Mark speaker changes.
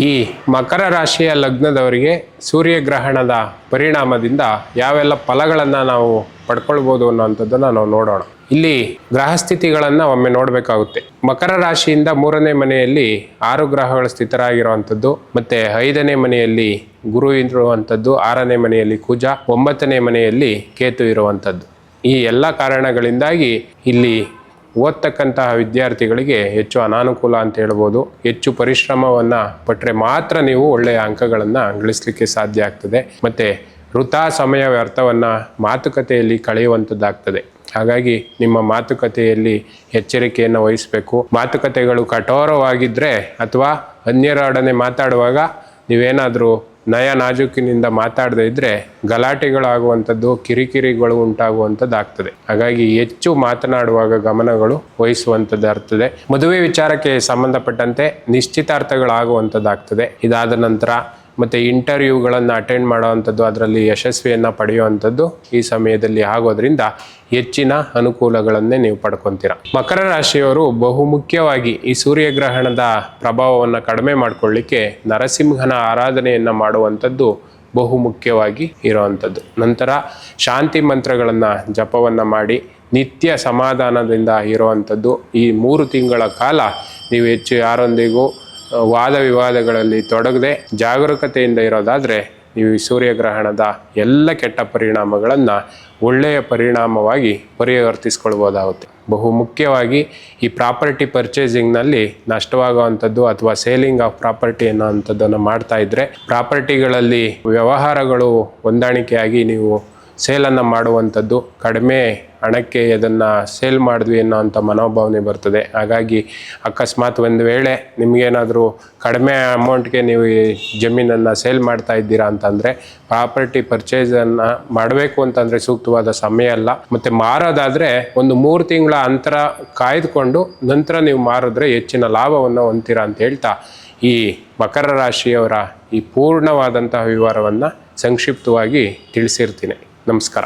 Speaker 1: ಈ ಮಕರ ರಾಶಿಯ ಲಗ್ನದವರಿಗೆ ಸೂರ್ಯಗ್ರಹಣದ ಪರಿಣಾಮದಿಂದ ಯಾವೆಲ್ಲ ಫಲಗಳನ್ನು ನಾವು ಪಡ್ಕೊಳ್ಬೋದು ಅನ್ನೋಂಥದ್ದನ್ನು ನಾವು ನೋಡೋಣ. ಇಲ್ಲಿ ಗ್ರಹಸ್ಥಿತಿಗಳನ್ನು ಒಮ್ಮೆ ನೋಡಬೇಕಾಗುತ್ತೆ. ಮಕರ ರಾಶಿಯಿಂದ ಮೂರನೇ ಮನೆಯಲ್ಲಿ ಆರು ಗ್ರಹಗಳು ಸ್ಥಿತರಾಗಿರುವಂಥದ್ದು. ಮತ್ತು ಐದನೇ ಮನೆಯಲ್ಲಿ ಗುರು ಇರುವಂಥದ್ದು. ಆರನೇ ಮನೆಯಲ್ಲಿ ಕುಜ. ಒಂಬತ್ತನೇ ಮನೆಯಲ್ಲಿ ಕೇತು ಇರುವಂಥದ್ದು. ಈ ಎಲ್ಲ ಕಾರಣಗಳಿಂದಾಗಿ ಇಲ್ಲಿ ಓದ್ತಕ್ಕಂತಹ ವಿದ್ಯಾರ್ಥಿಗಳಿಗೆ ಹೆಚ್ಚು ಅನಾನುಕೂಲ ಅಂತ ಹೇಳ್ಬೋದು. ಹೆಚ್ಚು ಪರಿಶ್ರಮವನ್ನು ಪಟ್ಟರೆ ಮಾತ್ರ ನೀವು ಒಳ್ಳೆಯ ಅಂಕಗಳನ್ನು ಗಳಿಸಲಿಕ್ಕೆ ಸಾಧ್ಯ ಆಗ್ತದೆ. ಮತ್ತು ವೃಥಾ ಸಮಯ ವ್ಯರ್ಥವನ್ನು ಮಾತುಕತೆಯಲ್ಲಿ ಕಳೆಯುವಂಥದ್ದಾಗ್ತದೆ ಹಾಗಾಗಿ ನಿಮ್ಮ ಮಾತುಕತೆಯಲ್ಲಿ ಎಚ್ಚರಿಕೆಯನ್ನು ವಹಿಸಬೇಕು. ಮಾತುಕತೆಗಳು ಕಠೋರವಾಗಿದ್ದರೆ ಅಥವಾ ಅನ್ಯರೊಡನೆ ಮಾತಾಡುವಾಗ ನೀವೇನಾದರೂ ನಯ ನಾಜೂಕಿನಿಂದ ಮಾತಾಡದೇ ಇದ್ದರೆ ಗಲಾಟೆಗಳಾಗುವಂಥದ್ದು, ಕಿರಿಕಿರಿಗಳು ಉಂಟಾಗುವಂಥದ್ದು ಆಗ್ತದೆ ಹಾಗಾಗಿ ಹೆಚ್ಚು ಮಾತನಾಡುವಾಗ ಗಮನಗಳು ವಹಿಸುವಂಥದ್ದು ಆಗ್ತದೆ ಮದುವೆ ವಿಚಾರಕ್ಕೆ ಸಂಬಂಧಪಟ್ಟಂತೆ ನಿಶ್ಚಿತಾರ್ಥಗಳಾಗುವಂಥದ್ದಾಗ್ತದೆ. ಇದಾದ ನಂತರ ಮತ್ತು ಇಂಟರ್ವ್ಯೂಗಳನ್ನು ಅಟೆಂಡ್ ಮಾಡೋವಂಥದ್ದು ಅದರಲ್ಲಿ ಯಶಸ್ವಿಯನ್ನು ಪಡೆಯುವಂಥದ್ದು ಈ ಸಮಯದಲ್ಲಿ ಆಗೋದ್ರಿಂದ ಹೆಚ್ಚಿನ ಅನುಕೂಲಗಳನ್ನೇ ನೀವು ಪಡ್ಕೊತೀರ. ಮಕರ ರಾಶಿಯವರು ಬಹುಮುಖ್ಯವಾಗಿ ಈ ಸೂರ್ಯಗ್ರಹಣದ ಪ್ರಭಾವವನ್ನು ಕಡಿಮೆ ಮಾಡಿಕೊಳ್ಳಿಕ್ಕೆ ನರಸಿಂಹನ ಆರಾಧನೆಯನ್ನು ಮಾಡುವಂಥದ್ದು ಬಹುಮುಖ್ಯವಾಗಿ ಇರುವಂಥದ್ದು. ನಂತರ ಶಾಂತಿ ಮಂತ್ರಗಳನ್ನು ಜಪವನ್ನು ಮಾಡಿ ನಿತ್ಯ ಸಮಾಧಾನದಿಂದ ಇರುವಂಥದ್ದು ಈ ಮೂರು ತಿಂಗಳ ಕಾಲ ನೀವು ಹೆಚ್ಚು ಯಾರೊಂದಿಗೂ ವಾದ ವಿವಾದಗಳಲ್ಲಿ ತೊಡಗದೆ ಜಾಗರೂಕತೆಯಿಂದ ಇರೋದಾದರೆ ನೀವು ಈ ಸೂರ್ಯಗ್ರಹಣದ ಎಲ್ಲ ಕೆಟ್ಟ ಪರಿಣಾಮಗಳನ್ನು ಒಳ್ಳೆಯ ಪರಿಣಾಮವಾಗಿ ಪರಿವರ್ತಿಸ್ಕೊಳ್ಬೋದಾಗುತ್ತೆ. ಬಹು ಮುಖ್ಯವಾಗಿ ಈ ಪ್ರಾಪರ್ಟಿ ಪರ್ಚೇಸಿಂಗ್ನಲ್ಲಿ ನಷ್ಟವಾಗುವಂಥದ್ದು ಅಥವಾ ಸೇಲಿಂಗ್ ಆಫ್ ಪ್ರಾಪರ್ಟಿ ಅನ್ನೋವಂಥದ್ದನ್ನು ಮಾಡ್ತಾ ಇದ್ದರೆ ಪ್ರಾಪರ್ಟಿಗಳಲ್ಲಿ ವ್ಯವಹಾರಗಳು ಹೊಂದಾಣಿಕೆಯಾಗಿ ನೀವು ಸೇಲನ್ನು ಮಾಡುವಂಥದ್ದು ಕಡಿಮೆ ಹಣಕ್ಕೆ ಅದನ್ನು ಸೇಲ್ ಮಾಡಿದ್ವಿ ಅನ್ನೋವಂಥ ಮನೋಭಾವನೆ ಬರ್ತದೆ. ಹಾಗಾಗಿ ಅಕಸ್ಮಾತ್ ಒಂದು ವೇಳೆ ನಿಮಗೇನಾದರೂ ಕಡಿಮೆ ಅಮೌಂಟ್ಗೆ ನೀವು ಈ ಜಮೀನನ್ನು ಸೇಲ್ ಮಾಡ್ತಾ ಇದ್ದೀರಾ ಅಂತಂದರೆ ಪ್ರಾಪರ್ಟಿ ಪರ್ಚೇಸನ್ನು ಮಾಡಬೇಕು ಅಂತಂದರೆ ಸೂಕ್ತವಾದ ಸಮಯ ಅಲ್ಲ. ಮತ್ತು ಮಾರೋದಾದರೆ ಒಂದು ಮೂರು ತಿಂಗಳ ಅಂತರ ಕಾಯ್ದುಕೊಂಡು ನಂತರ ನೀವು ಮಾರಿದ್ರೆ ಹೆಚ್ಚಿನ ಲಾಭವನ್ನು ಹೊಂತೀರಾ ಅಂತ ಹೇಳ್ತಾ ಈ ಮಕರ ರಾಶಿಯವರ ಈ ಪೂರ್ಣವಾದಂತಹ ವಿವರವನ್ನು ಸಂಕ್ಷಿಪ್ತವಾಗಿ ತಿಳಿಸಿರ್ತೀನಿ. ನಮಸ್ಕಾರ.